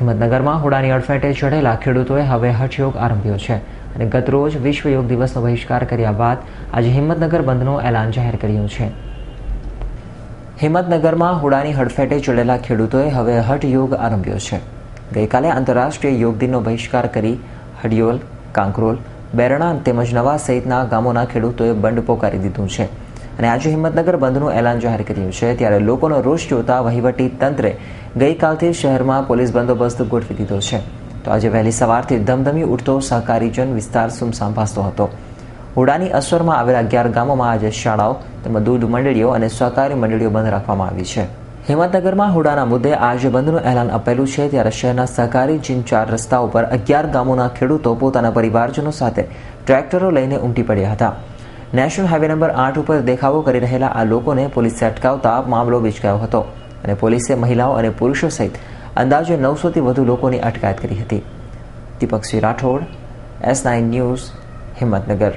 હિંમતનગરમાં હોડાની અડફેટે ચઢેલા ખેડૂતોએ હવે હઠયોગ આરંભ્યો છે અને ગતરોજ વિશ્વ યોગ દિવસનો બહિષ્કાર કર્યા બાદ આજે હિંમતનગર બંધનું એલાન જાહેર કર્યું છે. હિંમતનગરમાં હોડાની હડફેટે ચડેલા ખેડૂતોએ હવે હઠયોગ આરંભ્યો છે. ગઈકાલે આંતરરાષ્ટ્રીય યોગ દિનનો બહિષ્કાર કરી હડિયોલ, કાંકરોલ, બેરણા તેમજ નવા સહિતના ગામોના ખેડૂતોએ બંધ પોકારી દીધું છે. અને આજે હિંમતનગર બંધનું એલાન જાહેર કર્યું છે. ત્યારે લોકોનો રોષ જોતા વહીવટી તંત્રે ગઈકાલથી શહેરમાં પોલીસ બંદોબસ્ત ગોઠવી દીધો છે. તો આજે વહેલી સવારથી ધમધમી ઉઠતો સહકારીજન વિસ્તાર સુમસામ ભાસતો હતો. હુડાની અસરમાં આવેલા અગિયાર ગામોમાં આજે શાળાઓ તેમજ દૂધ મંડળીઓ અને સહકારી મંડળીઓ બંધ રાખવામાં આવી છે. હિંમતનગરમાં હુડાના મુદ્દે આજે બંધનું એલાન આપેલું છે. ત્યારે શહેરના સહકારી જીન ચાર રસ્તા ઉપર અગિયાર ગામોના ખેડૂતો પોતાના પરિવારજનો સાથે ટ્રેક્ટરો લઈને ઉમટી પડ્યા હતા. નેશનલ હાઈવે નંબર આઠ ઉપર દેખાવો કરી રહેલા આ લોકોને પોલીસે અટકાવતા મામલો વિચકાયો હતો અને પોલીસે મહિલાઓ અને પુરુષો સહિત અંદાજે નવસોથી વધુ લોકોની અટકાયત કરી હતી. Deepaksinh Rathod, S nine news, Himmatnagar.